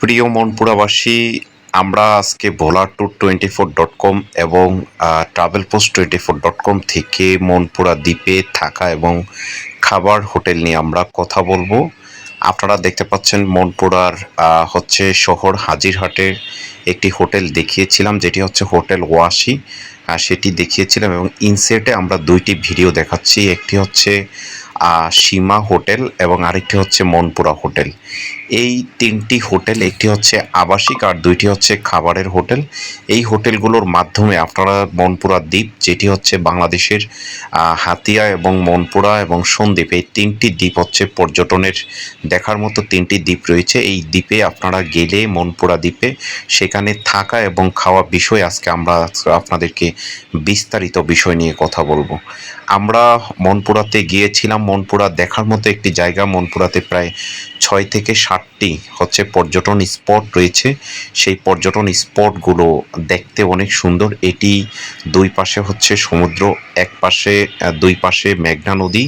প্রিয় মনপুরাবাসী, আমরা আজকে ভোলার tour twenty four dot com এবং travel post twenty four dot com থেকে মনপুরা দ্বীপে থাকা এবং খাবার হোটেল নিয়ে আমরা কথা বলব। আপনারা দেখতে পাচ্ছেন মনপুরার হচ্ছে শহর হাজিরহাটের একটি হোটেল দেখিয়েছিলাম, যেটি হচ্ছে হোটেল ওয়াশি সেটি দেখিয়েছিলাম এবং ইনসেটে আমরা দুইটি ভিডিও দেখাচ্ছি। একটি হচ্ছে সীমা হোটেল এবং আরেকটি হচ্ছে মনপুরা হোটেল। এই তিনটি হোটেল, একটি হচ্ছে আবাসিক আর দুইটি হচ্ছে খাবারের হোটেল। এই হোটেলগুলোর মাধ্যমে আপনারা মনপুরা দ্বীপ, যেটি হচ্ছে বাংলাদেশের হাতিয়া এবং মনপুরা এবং সন্দ্বীপ, এই তিনটি দ্বীপ হচ্ছে পর্যটনের দেখার মতো তিনটি দ্বীপ রয়েছে। এই দ্বীপে আপনারা গেলে মনপুরা দ্বীপে সেখানে থাকা এবং খাওয়া বিষয় আজকে আমরা আপনাদেরকে বিস্তারিত বিষয় নিয়ে কথা বলব। আমরা মনপুরাতে গিয়েছিলাম। মনপুরা দেখার মতো একটি জায়গা মনপুরাতে প্রায় ছয় থেকে ষাটটি হচ্ছে পর্যটন স্পট রয়েছে। সেই পর্যটন স্পটগুলো দেখতে অনেক সুন্দর। এটি দুই পাশে হচ্ছে সমুদ্র, এক পাশে দুই পাশে মেঘনা নদী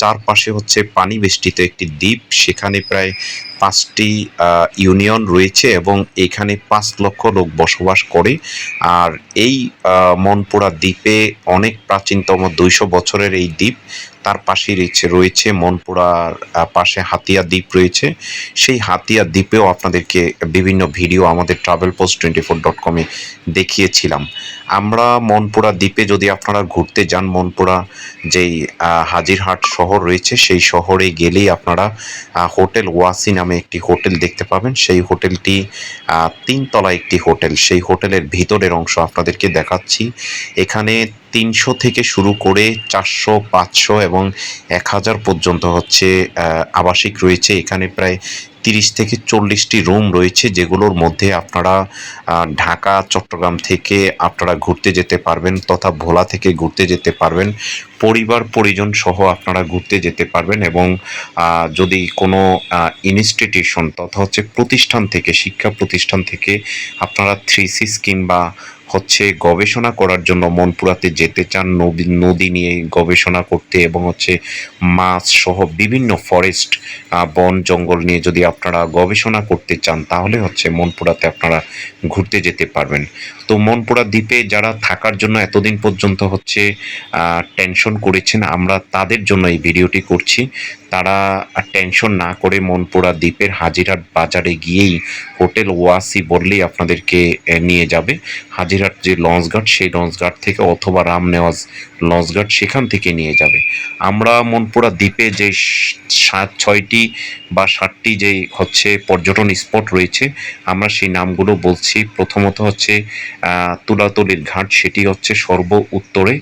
চার পাশে হচ্ছে পানি বেষ্টিত একটি দ্বীপ। সেখানে প্রায় পাঁচটি ইউনিয়ন রয়েছে এবং এখানে পাঁচ লক্ষ লোক বসবাস করে। আর এই মনপুরা দ্বীপে অনেক প্রাচীনতম দুইশো বছরের এই দ্বীপ। তার পাশে রয়েছে রয়েছে মনপুরার পাশে হাতিয়া দ্বীপ রয়েছে। সেই হাতিয়া দ্বীপেও আপনাদেরকে বিভিন্ন ভিডিও আমাদের travel post twenty four dot কমে দেখিয়েছিলাম। আমরা মনপুরা দ্বীপে যদি আপনারা ঘুরতে যান, মনপুরা যেই হাজিরহাট শহর রয়েছে, সেই শহরে গেলেই আপনারা হোটেল ওয়াসি একটি হোটেল দেখতে পাবেন। সেই হোটেলটি তিনতলা একটি হোটেল। সেই হোটেলের ভিতরের অংশ আপনাদেরকে দেখাচ্ছি। এখানে তিনশো থেকে শুরু করে চারশো, পাঁচশো এবং এক হাজার পর্যন্ত হচ্ছে আবাসিক রয়েছে। এখানে প্রায় তিরিশ থেকে চল্লিশটি রুম রয়েছে যেগুলোর মধ্যে আপনারা ঢাকা, চট্টগ্রাম থেকে আপনারা ঘুরতে যেতে পারবেন তথা ভোলা থেকে ঘুরতে যেতে পারবেন। পরিবার, পরিজন সহ আপনারা ঘুরতে যেতে পারবেন এবং যদি কোনো ইনস্টিটিউশন তথা হচ্ছে প্রতিষ্ঠান থেকে, শিক্ষা প্রতিষ্ঠান থেকে আপনারা থ্রি সি স্কিম বা হচ্ছে গবেষণা করার জন্য মনপুরাতে যেতে চান নদী নদী নিয়ে গবেষণা করতে এবং হচ্ছে মাছ সহ বিভিন্ন ফরেস্ট বন, জঙ্গল নিয়ে যদি আপনারা গবেষণা করতে চান, তাহলে হচ্ছে মনপুরাতে আপনারা ঘুরতে যেতে পারবেন। তো মনপুরা দ্বীপে যারা থাকার জন্য এতদিন পর্যন্ত হচ্ছে টেনশন করেছেন, আমরা তাদের জন্য এই ভিডিওটি করছি। তারা টেনশন না করে মনপুরা দ্বীপের হাজিরহাট বাজারে গিয়েই হোটেল ওয়াসি বললেই আপনাদেরকে নিয়ে যাবে। হাজিরহাট যে লঞ্চঘাট, সেই লঞ্চঘাট থেকে অথবা রামনেওয়াজ লঞ্চঘাট সেখান থেকে নিয়ে যাবে। আমরা মনপুরা দ্বীপে যে সাত, ছয়টি বা সাতটি যে হচ্ছে পর্যটন স্পট রয়েছে, আমরা সেই নামগুলো বলছি। প্রথমত হচ্ছে তুলাতলির ঘাট, সেটি হচ্ছে সর্ব উত্তরে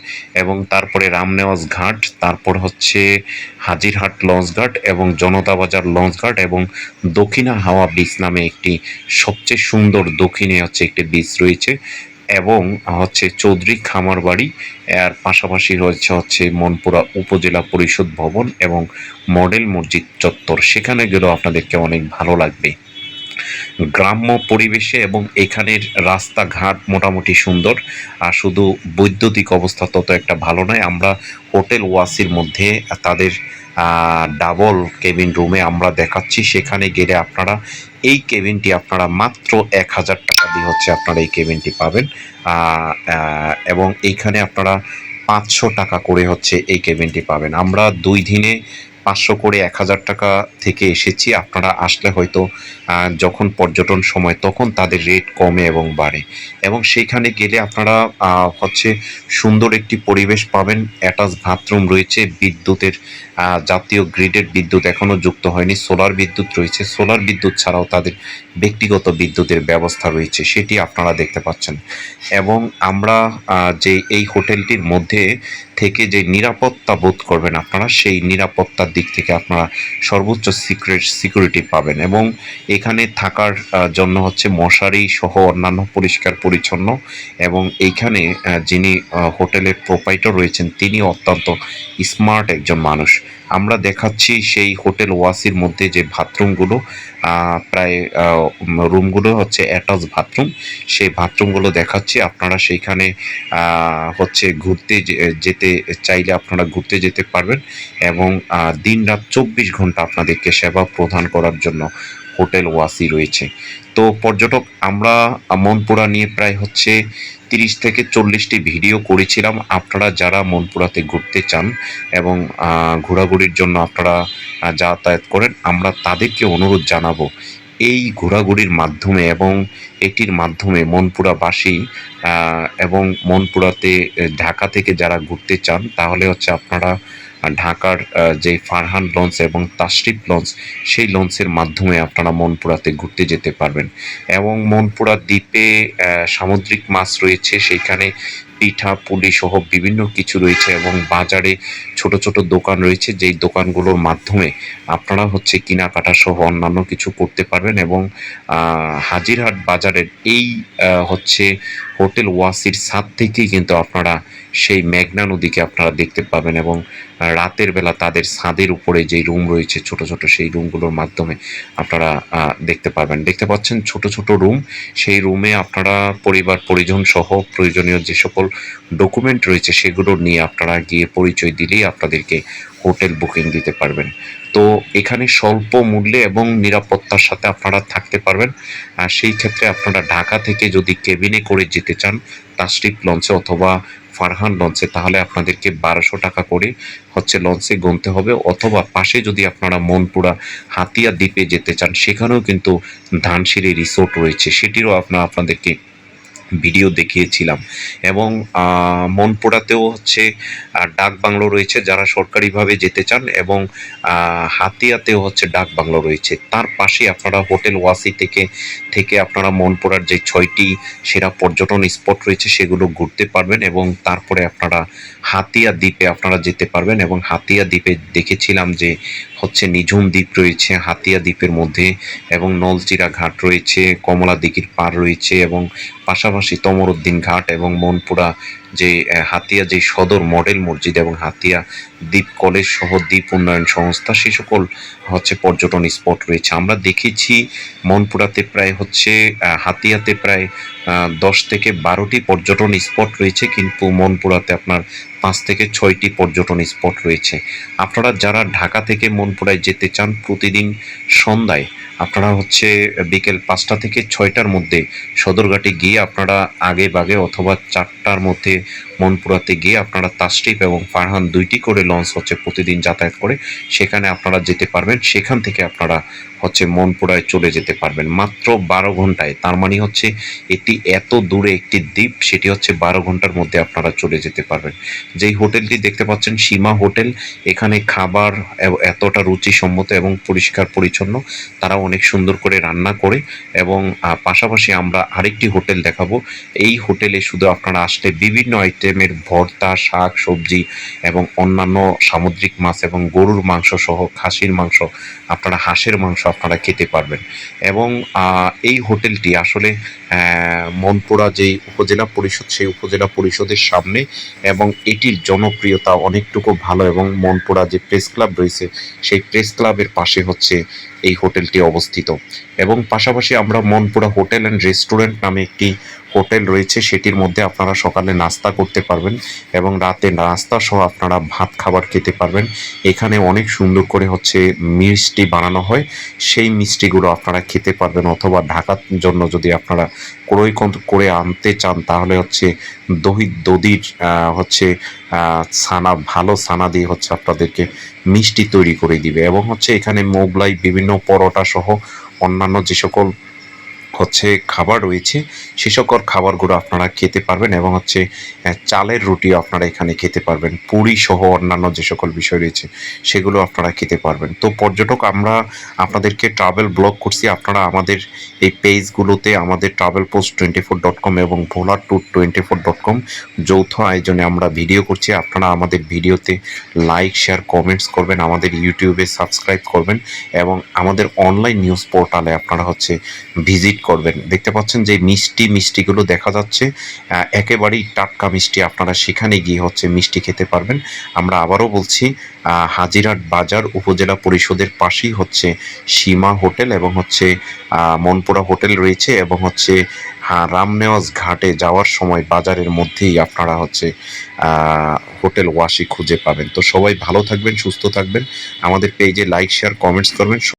এবং তারপরে রামনেওয়াজ ঘাট, তারপর হচ্ছে হাজিরহাট লঞ্চঘাট এবং জনতা বাজার লঞ্চঘাট এবং দক্ষিণা হাওয়া বিচ নামে একটি সবচেয়ে সুন্দর দক্ষিণে হচ্ছে একটি বিচ রয়েছে এবং হচ্ছে চৌধুরী খামার বাড়ি। এর পাশাপাশি রয়েছে হচ্ছে মনপুরা উপজেলা পরিষদ ভবন এবং মডেল মসজিদ চত্বর। সেখানে গেলেও আপনাদেরকে অনেক ভালো লাগবে। গ্রাম্য পরিবেশে এবং এখানের রাস্তাঘাট মোটামুটি সুন্দর। আর শুধু বৈদ্যুতিক অবস্থা তত একটা ভালো নয়, আমরা হোটেল ওয়াসির মধ্যে তাদের ডাবল কেবিন রুমে আমরা দেখাচ্ছি। সেখানে গেলে আপনারা এই কেবিনটি আপনারা মাত্র এক হাজার টাকা দিয়ে হচ্ছে আপনারা এই কেবিনটি পাবেন। এবং এইখানে আপনারা পাঁচশো টাকা করে হচ্ছে এই কেবিনটি পাবেন। আমরা দুই দিনে পাঁচশো করে এক হাজার টাকা থেকে এসেছি। আপনারা আসলে হয়তো যখন পর্যটন সময় তখন তাদের রেট কমে এবং বাড়ে। এবং সেইখানে গেলে আপনারা হচ্ছে সুন্দর একটি পরিবেশ পাবেন। অ্যাটাচ বাথরুম রয়েছে, বিদ্যুতের জাতীয় গ্রিডের বিদ্যুৎ এখনও যুক্ত হয়নি সোলার বিদ্যুৎ রয়েছে। সোলার বিদ্যুৎ ছাড়াও তাদের ব্যক্তিগত বিদ্যুতের ব্যবস্থা রয়েছে, সেটি আপনারা দেখতে পাচ্ছেন। এবং আমরা যে এই হোটেলটির মধ্যে থেকে যে নিরাপত্তা বোধ করবেন আপনারা, সেই নিরাপত্তার দিক থেকে আপনারা সর্বোচ্চ সিক্রেট সিকিউরিটি পাবেন। এবং এখানে থাকার জন্য হচ্ছে মশারি সহ অন্যান্য পরিষ্কার পরিচ্ছন্ন এবং এইখানে যিনি হোটেলের প্রোপাইটর রয়েছেন তিনি অত্যন্ত স্মার্ট একজন মানুষ। আমরা দেখাচ্ছি সেই হোটেল ওয়াসির মধ্যে যে বাথরুমগুলো প্রায় রুমগুলো হচ্ছে অ্যাটাচ বাথরুম। সেই বাথরুমগুলো দেখাচ্ছি। আপনারা সেইখানে হচ্ছে ঘুরতে যেতে চাইলে আপনারা ঘুরতে যেতে পারবেন এবং দিন রাত চব্বিশ ঘণ্টা আপনাদেরকে সেবা প্রদান করার জন্য হোটেল ওয়াসি রয়েছে। তো পর্যটক, আমরা মনপুরা নিয়ে প্রায় হচ্ছে তিরিশ থেকে চল্লিশটি ভিডিও করেছিলাম। আপনারা যারা মনপুরাতে ঘুরতে চান এবং ঘোরাঘুরির জন্য আপনারা যাতায়াত করেন, আমরা তাদেরকে অনুরোধ জানাব এই ঘোরাঘুরির মাধ্যমে এবং এটির মাধ্যমে মনপুরাবাসী এবং মনপুরাতে ঢাকা থেকে যারা ঘুরতে চান, তাহলে হচ্ছে আপনারা ঢাকার যে ফারহান লঞ্চ এবং তাশরিফ লঞ্চ সেই লঞ্চের মাধ্যমে আপনারা মনপুরাতে ঘুরতে যেতে পারবেন। এবং মনপুরা দ্বীপে সামুদ্রিক মাছ রয়েছে সেখানে পিঠা, পুলি সহ বিভিন্ন কিছু রয়েছে এবং বাজারে ছোট ছোট দোকান রয়েছে। যেই দোকানগুলোর মাধ্যমে আপনারা হচ্ছে কেনাকাটা সহ অন্যান্য কিছু করতে পারবেন এবং হাজিরহাট বাজারের এই হচ্ছে হোটেল ওয়াসির ছাদ থেকেই কিন্তু আপনারা সেই মেঘনা নদীকে আপনারা দেখতে পাবেন এবং রাতের বেলা তাদের ছাদের উপরে যে রুম রয়েছে ছোট ছোট সেই রুমগুলোর মাধ্যমে আপনারা দেখতে পাবেন দেখতে পাচ্ছেন ছোট ছোট রুম। সেই রুমে আপনারা পরিবার, পরিজন সহ প্রয়োজনীয় যে সকল ডকুমেন্ট রয়েছে সেগুলো নিয়ে আপনারা গিয়ে পরিচয় দিলেই আপনাদেরকে হোটেল বুকিং দিতে পারবেন। তো এখানে স্বল্প মূল্যে এবং নিরাপত্তার সাথে আপনারা থাকতে পারবেন। আর সেই ক্ষেত্রে আপনারা ঢাকা থেকে যদি কেবিনে করে যেতে চান তাশরিফ লঞ্চে অথবা ফারহান লঞ্চে, তাহলে আপনাদেরকে বারোশো টাকা করে হচ্ছে লঞ্চে গুনতে হবে। অথবা পাশে যদি আপনারা মনপুরা হাতিয়া দ্বীপে যেতে চান, সেখানেও কিন্তু ধানসিঁড়ি রিসোর্ট রয়েছে। সেটিরও আপনারা আপনাদেরকে ভিডিও দেখিয়েছিলাম। এবং আহ, মনপুরাতেও হচ্ছে ডাক বাংলো রয়েছে যারা সরকারিভাবে যেতে চান এবং হাতিয়াতেও হচ্ছে ডাক বাংলো রয়েছে। তার পাশে আপনারা হোটেল ওয়াসি থেকে থেকে আপনারা মনপুরার যে ছয়টি সেরা পর্যটন স্পট রয়েছে সেগুলো ঘুরতে পারবেন এবং তারপরে আপনারা হাতিয়া দ্বীপে আপনারা যেতে পারবেন এবং হাতিয়া দ্বীপে দেখেছিলাম যে হচ্ছে নিঝুম দ্বীপ রয়েছে, হাতিয়া দ্বীপের মধ্যে এবং নলচিরা ঘাট রয়েছে, কমলা দিঘির পাড় রয়েছে এবং পাশাপাশি তমরুদ্দিন ঘাট এবং মনপুরা যে হাতিয়া যে সদর মডেল মসজিদ এবং হাতিয়া দ্বীপ কলেজ সহ দ্বীপ উন্নয়ন সংস্থা, সে সকল হচ্ছে পর্যটন স্পট রয়েছে। আমরা দেখেছি মনপুরাতে প্রায় হচ্ছে হাতিয়াতে প্রায় দশ থেকে বারোটি পর্যটন স্পট রয়েছে, কিন্তু মনপুরাতে আপনার পাঁচ থেকে ছয়টি পর্যটন স্পট রয়েছে। আপনারা যারা ঢাকা থেকে মনপুরায় যেতে চান প্রতিদিন সন্ধ্যায়, আপনারা হচ্ছে বিকেল পাঁচটা থেকে ছয়টার মধ্যে সদরঘাটে গিয়ে আপনারা আগে বাগে অথবা চারটার মধ্যে মনপুরাতে গিয়ে আপনারা তাশরিফ এবং ফারহান দুইটি করে লঞ্চ হচ্ছে প্রতিদিন যাতায়াত করে। সেখানে আপনারা যেতে পারবেন, সেখান থেকে আপনারা হচ্ছে মনপুরায় চলে যেতে পারবেন। মাত্র বারো ঘন্টায়, তার মানে হচ্ছে এটি এত দূরে একটি দ্বীপ, সেটি হচ্ছে বারো ঘণ্টার মধ্যে আপনারা চলে যেতে পারবেন। যেই হোটেলটি দেখতে পাচ্ছেন, সীমা হোটেল, এখানে খাবার এতটা রুচিসম্মত এবং পরিষ্কার পরিচ্ছন্ন। তারা অনেক সুন্দর করে রান্না করে এবং পাশাপাশি আমরা আরেকটি হোটেল দেখাবো। এই হোটেলে শুধু আপনারা আসলে বিভিন্ন আইটেমের ভর্তা, শাক, সবজি এবং অন্যান্য সামুদ্রিক মাছ এবং গরুর মাংস সহ খাসির মাংস, আপনারা হাঁসের মাংস আপনারা খেতে পারবেন। এবং এই হোটেলটি আসলে মনপুরা যেই উপজেলা পরিষদ, সেই উপজেলা পরিষদের সামনে এবং এটির জনপ্রিয়তা অনেকটুকু ভালো এবং মনপুরা যে প্রেস ক্লাব রয়েছে, সেই প্রেস ক্লাবের পাশে হচ্ছে এই হোটেলটি অবস্থিত। এবং পাশাপাশি আমরা মনপুরা হোটেল অ্যান্ড রেস্টুরেন্ট নামে একটি হোটেল রয়েছে সেটির মধ্যে আপনারা সকালে নাস্তা করতে পারবেন এবং রাতে নাস্তা সহ আপনারা ভাত খাবার খেতে পারবেন। এখানে অনেক সুন্দর করে হচ্ছে মিষ্টি বানানো হয়। সেই মিষ্টিগুলো আপনারা খেতে পারবেন অথবা ঢাকার জন্য যদি আপনারা ক্রয় করে আনতে চান তাহলে হচ্ছে দহি আহ, হচ্ছে ছানা ভালো ছানা দিয়ে হচ্ছে আপনাদেরকে মিষ্টি তৈরি করে দিবে। এবং হচ্ছে এখানে মোগলাই বিভিন্ন পরোটা সহ অন্যান্য যে সকল হচ্ছে খাবার রয়েছে, সে সকল খাবারগুলো আপনারা খেতে পারবেন এবং হচ্ছে চালের রুটিও আপনারা এখানে খেতে পারবেন, পুরি সহ অন্যান্য যে সকল বিষয় রয়েছে, সেগুলো আপনারা খেতে পারবেন। তো পর্যটক, আমরা আপনাদেরকে ট্রাভেল ব্লগ করছি, আপনারা আমাদের এই পেজগুলোতে আমাদের travel post twenty four dot com এবং ভোলার tour twenty four dot com যৌথ আয়োজনে আমরা ভিডিও করছি, আপনারা আমাদের ভিডিওতে লাইক শেয়ার কমেন্টস করবেন, আমাদের ইউটিউবে সাবস্ক্রাইব করবেন এবং আমাদের অনলাইন নিউজ পোর্টালে আপনারা হচ্ছে ভিজিট করবেন। দেখতে পাচ্ছেন যে মিষ্টি মিষ্টিগুলো দেখা যাচ্ছে। একেবারেই টাটকা মিষ্টি আপনারা সেখানে গিয়ে হচ্ছে মিষ্টি খেতে পারবেন। আমরা আবারও বলছি হাজিরাট বাজার উপজেলা পরিষদের পাশেই হচ্ছে সীমা হোটেল এবং হচ্ছে মনপুরা হোটেল রয়েছে এবং হচ্ছে রামনেওয়াজ ঘাটে যাওয়ার সময় বাজারের মধ্যেই আপনারা হচ্ছে হোটেল ওয়াশি খুঁজে পাবেন। তো সবাই ভালো থাকবেন, সুস্থ থাকবেন। আমাদের পেজে লাইক শেয়ার কমেন্টস করবেন।